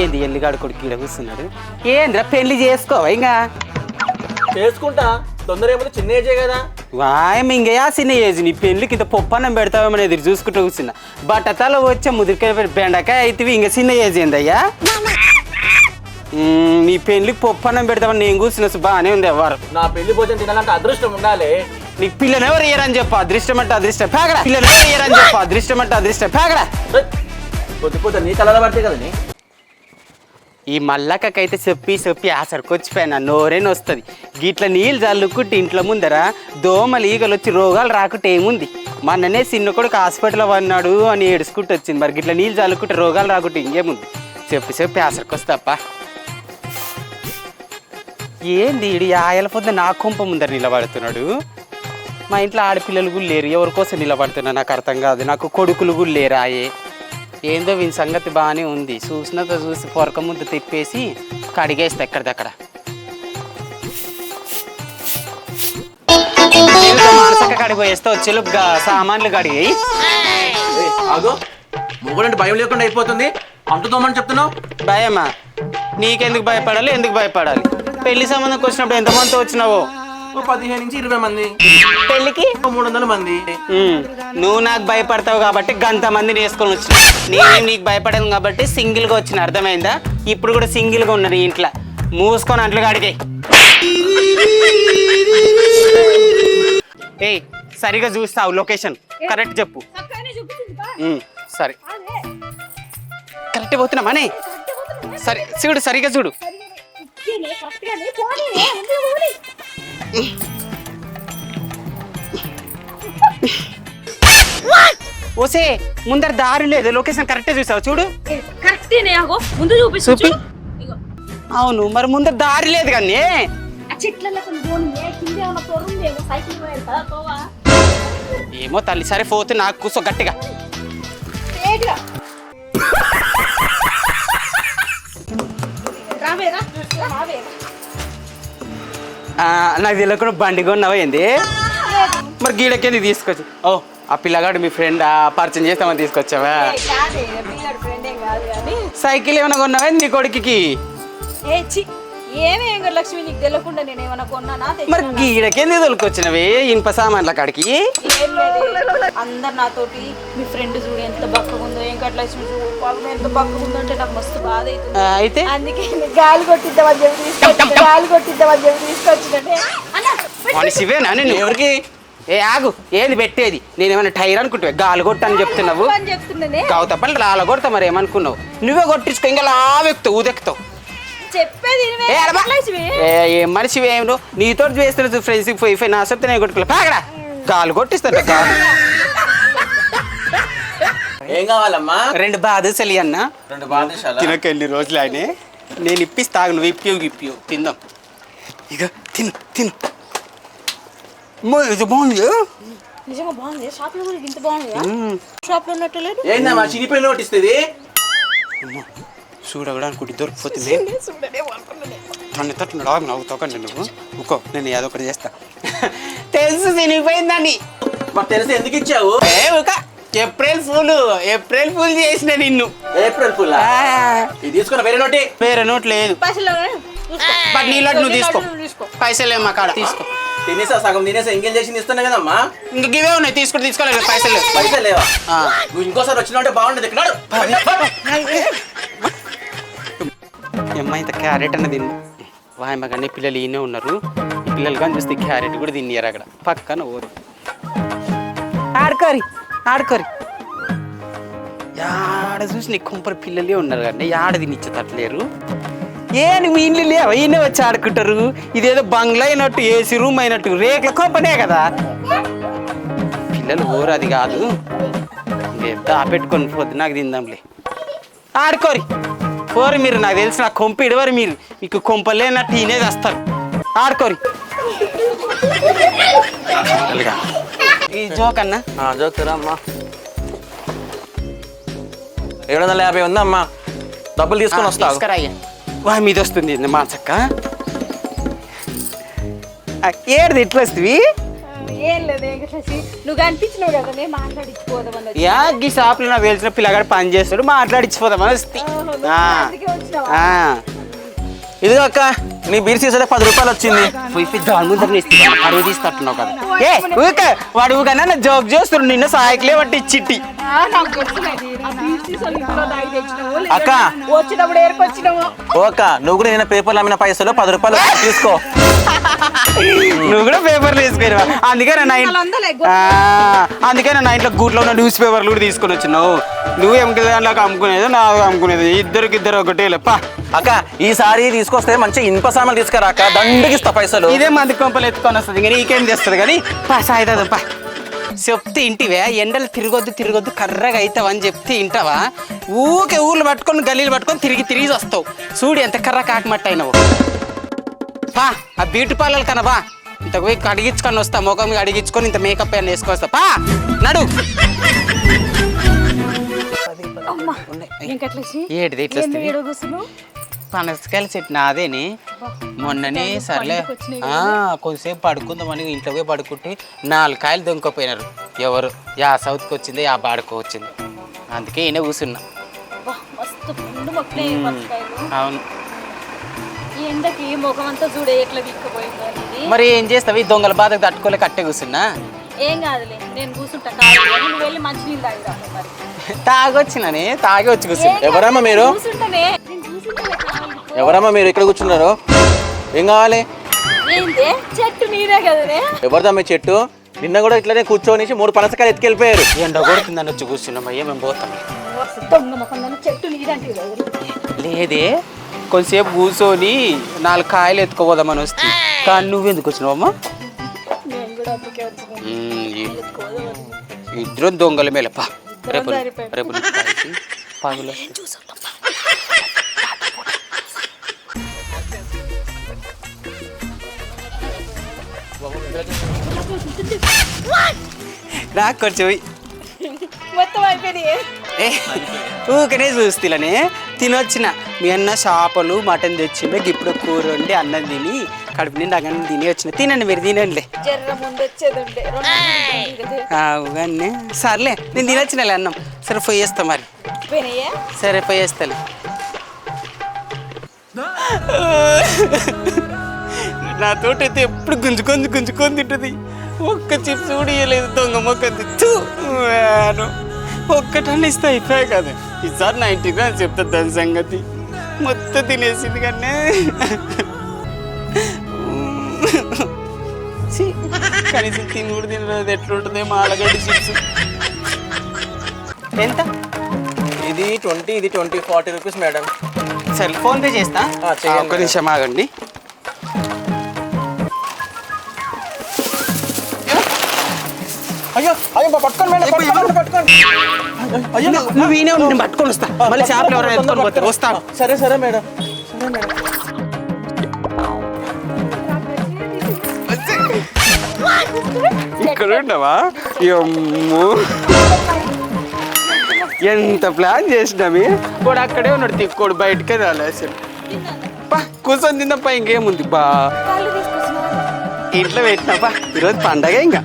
ఏంది ఎల్లిగాడు కొడుకు ఈడ కూర్చున్నాడు? ఏంద్రా పెళ్ళి చేసుకోవా ఇంకా చేసుకుంటా. తొందర ఏముంది? చిన్న ఏజే కదా. వాయం ఇంకయా చిన్న ఏజ్ నీ పెళ్ళికి ఇంత పప్పన్నం పెడతావేమని ఎదురు చూసుకుంటూ కూర్చున్నా. బట్టతల వచ్చే ముదిరికాయ బెండకాయ అయితే ఇంక చిన్న ఏజ్ ఏందయ్యా? మ్మ్, నీ పెళ్ళికి పప్పన్నం పెడతామని నేను కూర్చున్న బాగానే ఉంది ఎవరు నా పెళ్ళి భోజనం తినాలంటే అదృష్టం ఉండాలి. నీకు పిల్లని ఎవరు ఇయ్యరని చెప్పు అదృష్టం అంటే అదృష్టం. పేగడా పిల్లని ఎవరు ఇయ్యరని చెప్పు అదృష్టం అంటే అదృష్టం. పేగడా ఏయ్, పొద్దు పొద్దు నీ కలర్ పడితే కదా నీ. ఈ మల్లకకైతే చెప్పి చెప్పి ఆసరికొచ్చిపోయినా నోరేని వస్తుంది గిట్ల నీళ్ళు చల్లుకుంటే ఇంట్లో ముందర దోమలు ఈగలు వచ్చి రోగాలు రాకుంటే ఏముంది? మొన్ననే చిన్న కొడుకు హాస్పిటల్ పడినాడు అని ఏడుచుకుంటూ వచ్చింది. మరి గిట్ల నీళ్ళు చల్లుకుంటే రోగాలు రాకుంటే ఇంకేముంది? చెప్పి చెప్పి ఆసరికొస్తాప్ప. ఏంది ఈడు ఆయల పొద్దు నా కుంప ముందర నిలబడుతున్నాడు? మా ఇంట్లో ఆడపిల్లలు కూడా లేరు. ఎవరి కోసం నిలబడుతున్నా నాకు అర్థం కాదు. నాకు కొడుకులు కూడా లేరాయే. ఏందో వీని సంగతి బాగానే ఉంది. చూసినంత చూసి పొరక ముద్ద తిప్పేసి కడిగేస్తా ఎక్కడిదక్కడ. మానసక కడిగిపోయేస్తే వచ్చేలు సామాన్లు కడిగాయి ఆగు. మొగుడంటే భయం లేకుండా అయిపోతుంది. అంటుతోమని చెప్తున్నావు? భయమా? నీకెందుకు భయపడాలి? ఎందుకు భయపడాలి? పెళ్ళి సంబంధంకి వచ్చినప్పుడు ఎంతమందితో వచ్చినావో పదిహేను నుంచి ఇరవై మంది. పెళ్ళికి మూడు వందల మంది. నువ్వు నాకు భయపడతావు కాబట్టి గంత మందిని వేసుకొని వచ్చిన. నేను నీకు భయపడను కాబట్టి సింగిల్గా వచ్చిన. అర్థమైందా? ఇప్పుడు కూడా సింగిల్గా ఉన్నా నీ ఇంట్లో. మూసుకొని అంట్లు కాడికి ఏయ్ సరిగా చూస్తావు లొకేషన్. కరెక్ట్ చెప్పు. సరే. కరెక్ట్ పోతున్నామానే సరే చూడు సరిగా చూడు. ఓసే ముందర దారి లేదు లొకేషన్ కరెక్టే చూసావు చూడు. కరెక్టేనే ఆగో ముందు చూపిస్తు చూపి. అవును మరి ముందర దారి లేదు కానీ. ఏమో తల్లి సరే పోతే నాకు కూర్చో గట్టిగా. నాకు తెలియకుండా బండి కొన్నావా ఏంది? మరి గీడకేది తీసుకొచ్చి? ఓ ఆ పిల్లగాడు మీ ఫ్రెండ్ పరిచయం చేస్తామని తీసుకొచ్చావా? సైకిల్ ఏమైనా కొన్నావా నీ కొడుకుకి? ఏమి లక్ష్మి నీకు తెలియకుండా నేను ఏమైనా కొన్నానా మరి? గీడకేంది తొలుకొచ్చినవి? ఇనుప సామాన్ల కాడికి? అందరు నాతోటి మీ ఫ్రెండ్ చూడు ఎంత బక్కగా ఉందో ఏం లక్ష్మి చూడు. పాపం ఎంత బక్కగా ఉందో అంటే నాకు మస్తు బాధ అవుతుంది. అయితే? అందుకే గాలి కొట్టిద్దామని చెప్పి గాలి కొట్టిద్దామని చెప్పి తీసుకొచ్చినట్టే మనిషివేనా నేను ఎవరికి? ఏ ఆగు. ఏది పెట్టేది? నేనేమైనా టైర్ అనుకుంటావే గాలి కొట్టని చెప్తున్నావు. కావు తప్పని లాల కొడతా మరి ఏమనుకున్నావు? నువ్వే కొట్టించుకో ఇంకా లావెక్తావు ఊదెక్తావు చెప్పేది. ఏ మనిషి ఏమిడు నీతో చేస్తున్న ఫ్రెండ్స్ పోయి పోయి నా చెప్తే నేను కొట్టుకోలే. పాగడా గాలు కొట్టిస్తాడు గాలు. ఏం కావాలమ్మా? రెండు బాధసలి అన్న. రెండు బాధశాల తినకెళ్ళి రోజులు ఆయన? నేను ఇప్పిస్తాగు నువ్వు ఇప్పియు ఇప్పియు తిందాం. ఇక తిను తిను. బాగుంది నిజంగా బాగుంది. షాప్లో కూడా ఇంత బాగుంది షాప్లో ఉన్నట్టు లేదు? ఏందమ్మా చినిపోయిన నోటి చూడగడానికి దొరికిపోతుంది తను తట్టున్నాడు ఆగు నవ్వుతాకండి నువ్వు? ఊకో నేను ఏదో ఒకటి చేస్తా. తెలుసు తినిగిపోయిందని మాకు తెలిసి ఎందుకు ఇచ్చావు? ఏ ఊక ఏప్రిల్ ఫూల్ ఏప్రిల్ ఫూల్ చేసిన నిన్ను. April fool? ఇది తీసుకున్న వేరే నోటి? వేరే నోట్ లేదు. పైసలు బట్ నీ లడ్డు నువ్వు తీసుకో. తీసుకో పైసలు ఏమో కాడ తీసుకో. తినేసా సగం తినేసా ఎంగేజ్ చేసి ఇస్తున్నా కదమ్మా? ఇంక గివే ఉన్నాయి తీసుకుంటే తీసుకోలేదు పైసలు. పైసలు లేవా? ఆ. నువ్వు ఇంకోసారి వచ్చిన బాగుండదు ఇక్కడ అమ్మాయి ఇంత క్యారెట్ అన్న తింది. వాయమ్మ కానీ పిల్లలు ఈయనే ఉన్నారు. ఈ పిల్లలు కానీ చూస్తే క్యారెట్ కూడా తిన్నారు అక్కడ. పక్కన ఊరు. ఆడుకోరి ఆడుకోరి. యాడ చూసి నీ కుంపరి పిల్లలే ఉన్నారు కానీ యాడ తినిచ్చేటట్లేరు ఏ నువ్వు మీ ఇంట్లో లేవా? ఈయనే వచ్చి ఆడుకుంటారు. ఇదేదో బంగ్లా అయినట్టు ఏసీ రూమ్ అయినట్టు రేకుల కొంపనే కదా. పిల్లలు ఊరు అది కాదు. దాపెట్టుకొని పొద్దు నాకు తిందాంలే. ఆడుకోరి. పోరు మీరు? నాకు తెలిసి నా కొంప ఇడవరు మీరు. మీకు కొంపలేనట్టు ఈనేది వస్తారు ఆడుకోరి. ఈ జోక్ అన్న. జోకురా అమ్మా. ఏడు వందల యాభై ఉందమ్మా. డబ్బులు తీసుకొని అయ్యా వా మీద వస్తుంది మా చక్క ఏడుది ఇట్లా వస్తుంది ఏం లేదు కట్టేసి నువ్వు కనిపించినావు కదా నేను యా షాప్లో పిల్లగాడు పని చేస్తాడు మాట్లాడించిపోదామని వస్తే ఆ. ఇదిగో అక్క నీ బీర్ సీసా పది రూపాయలు వచ్చింది. దాని ముందర అరువు తీస్తున్నట్టున్నావు కదా. ఏ ఊక వాడు ఊకన్నా నా జోక్ చేస్తున్నాడు నిన్న సాయకులే పట్టి చిట్టి. సీసాలు అక్క. వచ్చినప్పుడు ఏరుకొచ్చినావు ఓ అక్క నువ్వు కూడా నేను పేపర్లు అమ్మిన పైసలు పది రూపాయలు తీసుకో. నువ్వు కూడా పేపర్లు తీసుకురా అందుకే నా ఇంట్లో అందుకే నా ఇంట్లో గూట్లో ఉన్న న్యూస్ పేపర్లు కూడా తీసుకొని వచ్చినావు. నువ్వు ఎముక దాంట్లో అమ్ముకునేది నాకు అమ్ముకునేది. ఇద్దరికి ఇద్దరు ఒకటే లేప అక్క ఈసారి తీసుకొస్తే మంచి ఇనుప సామాన్లు తీసుకురా అక్క. దండకి ఇస్తా పైసలు. ఇదే మంది కొంపలు ఎత్తుకొని వస్తుంది. కానీ నీకేం చేస్తుంది కానీ? పా సాయిదా పా. చెప్తే ఇంటివే ఎండలు తిరగొద్దు తిరగొద్దు కర్రగా అవుతావు అని చెప్తే ఇంటావా? ఊకే ఊర్లు పట్టుకొని గల్లీలు పట్టుకొని తిరిగి తిరిగి వస్తావు. చూడు ఎంత కర్ర కాకమట్టు అయినావు. పా ఆ బ్యూటీ పార్లర్ కన్నా బా ఇంత పోయి అడిగించుకొని వస్తా ముఖం మీద అడిగించుకొని ఇంత మేకప్ అని వేసుకొస్తా. పా నడు. ఏటిది ఇట్లా పనసకాయల చెట్టు నాదేని మొన్ననే సర్లే. ఆ, కొద్దిసేపు పడుకుందామని ఇంట్లో పోయి పడుకుంటే నాలుగు కాయలు దొంగకపోయినారు. ఎవరు? యా సౌత్కి వచ్చింది యా బాడుకో వచ్చింది. అందుకే ఈయన కూర్చున్నా అవును. ఎండకి ముఖం అంతా చూడే ఎట్లా దిక్కపోయిందో అనేది మరి ఏం చేస్తావు? ఈ దొంగల బాధకు తట్టుకోలేక కట్టే కూర్చున్నా? ఏం కాదులే నేను కూర్చుంటా కాదు కానీ నువ్వు వెళ్ళి మంచినీళ్ళు తాగిరా మరి. తాగొచ్చినని తాగి వచ్చి కూర్చున్నా. ఎవరమ్మా మీరు? కూర్చుంటానే. ఎవరమ్మా మీరు ఇక్కడ కూర్చున్నారు? ఏం కావాలి? ఏంది? చెట్టు కదనే. చెట్టు? నిన్న కూడా ఇట్లనే కూర్చొని మూడు పనసకాయలు ఎత్తుకెళ్ళిపోయారు. ఎండ కొడుతుందని వచ్చి కూర్చున్నాం అయ్యా మేము పోతాం. చెట్టు లేదే కొంతసేపు కూర్చొని నాలుగు కాయలు ఎత్తుకోపోదామని వస్తే. కానీ నువ్వెందుకు వచ్చినావమ్మా ఇద్దరు దొంగల మేల పా రేపు. రేపు వస్తాయి. నాకు కొంచెం మొత్తం అయిపోయింది ఊకనే చూస్తీలనే తినొచ్చిన. మీ అన్న చేపలు మటన్ తెచ్చిండే ఇప్పుడు కూర వండి అన్నం తిని కడుపు నిండా అన్నం తిని వచ్చిన. తినండి మీరు తినండి. అవుగానే సర్లే నేను తినొచ్చినలే అన్నం. సరే పోయి చేస్తా మరి. సరే పోయి చేస్తాలే నాతోటి అయితే ఎప్పుడు గుంజుకొని గుంజుకొని తింటుంది. ఒక్క చిప్స్ కూడా ఇవ్వలేదు దొంగ మొక్క ఒక్కటన్నా ఇస్తే అయిపోయాయి కదా. ఈసారి నా ఇంటికి రా అని చెప్తా దాని సంగతి. మొత్తం తినేసింది కానీ ఛీ, కనీసం తిని కూడా తినలేదు. ఎట్లుంటుంది మాడగడ్డి చిప్స్ ఎంత? ఇది ట్వంటీ ఇది ట్వంటీ ఫార్టీ రూపీస్ మేడం. సరే ఫోన్ పే చేస్తా. ఒక్క నిమిషం ఆగండి. అయ్యో అయ్యో పట్టుకోండి మేడం పట్టుకోండి, పట్టుకోండి. అయ్యో నువ్వు- ఈయనే ఉండు, పట్టుకొని వస్తా. మళ్ళీ చేపలు ఎవరైనా ఎత్తుకొని వస్తా సరే సరే మేడం. ఇక్కడ ఉండవా ఎంత ప్లాన్ చేసినామి వాడు అక్కడే ఉన్నాడు తిక్కోడు బయటకే రాలే అసలు పా కూర్చొని తిందప్ప ఇంకేముంది? బా. ఇంట్లో పెట్టినాపా ఈరోజు పండగ ఇంకా.